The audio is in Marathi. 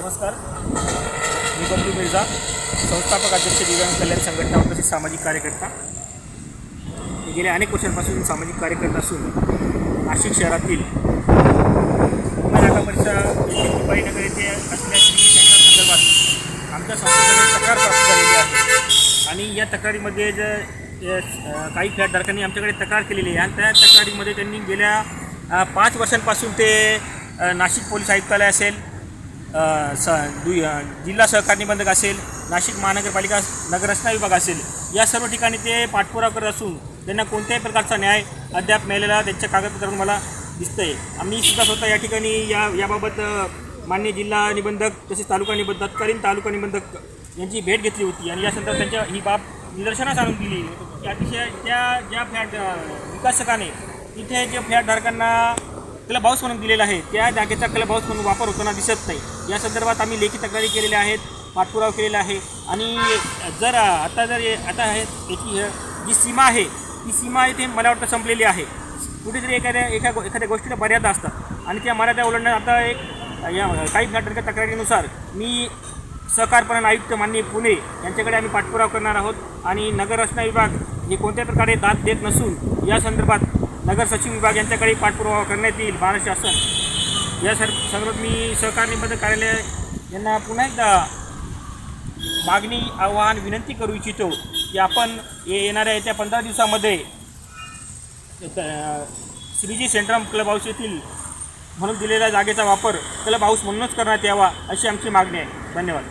नमस्कार. मी बबलू मिर्झा संस्थापक अध्यक्ष दिव्यांग कल्याण संघटना तसेच सामाजिक कार्यकर्ता. मी गेल्या अनेक वर्षांपासून सामाजिक कार्यकर्ता असून नाशिक शहरातील मराठा परिसर येथे असलेल्या संदर्भात आमच्या संस्थेकडे तक्रार प्राप्त झालेली आहे. आणि या तक्रारीमध्ये ज काही फ्लॅटधारकांनी आमच्याकडे तक्रार केलेली आहे. आणि त्या तक्रारीमध्ये त्यांनी गेल्या पाच वर्षांपासून ते नाशिक पोलीस आयुक्तालय असेल स दु जिल्हा सहकार निबंधक असेल नाशिक महानगरपालिका नगररचना विभाग असेल या सर्व ठिकाणी ते पाठपुरावा करत असून त्यांना कोणत्याही प्रकारचा न्याय अद्याप मिळालेला त्यांच्या कागदपत्रातून मला दिसतं आहे आम्ही सुद्धा स्वतः या ठिकाणी या याबाबत मान्य जिल्हा निबंधक तसेच तालुका निबंधक तत्कालीन तालुका निबंधक यांची भेट घेतली होती आणि या संदर्भात त्यांच्या ही बाब निदर्शनास आणून दिली. अतिशय त्या ज्या फ्लॅट विकासकाने तिथे जे फ्लॅटधारकांना क्लब हाऊस म्हणून दिलेला आहे. त्या जागेचा क्लब हाऊस म्हणून वापर होताना दिसत नाही. या संदर्भात आम्ही लेखी तक्रारी केलेल्या आहेत पाठपुरावा केलेला आहे. आणि जर आता जर आता आहे याची जी सीमा आहे ती सीमा आहे ते मला वाटतं संपलेली आहे. कुठेतरी एखाद्या एका एखाद्या गोष्टीला मर्यादा असतात. आणि त्या मर्यादा ओलांडण्यात आता एक या काही नाटकाच्या तक्रारीनुसार मी सहकारपणन आयुक्त माननीय पुणे यांच्याकडे आम्ही पाठपुरावा करणार आहोत. आणि नगररचना विभाग हे कोणत्या प्रकारे दाद देत नसून या संदर्भात नगर सचिव विभाग यांच्याकडे पाठपुरावा करण्यात येईल महाराष्ट्र शासन. या सर संदर्भात मी सहकार निबंधक कार्यालय यांना पुन्हा एकदा मागणी आव्हान विनंती करू इच्छितो की आपण ये- येणाऱ्या येत्या पंधरा दिवसामध्ये श्रीजी सेंट्रम क्लब हाऊस येथील म्हणून दिलेल्या जागेचा वापर क्लब हाऊस म्हणूनच करण्यात यावा अशी आमची मागणी आहे. धन्यवाद.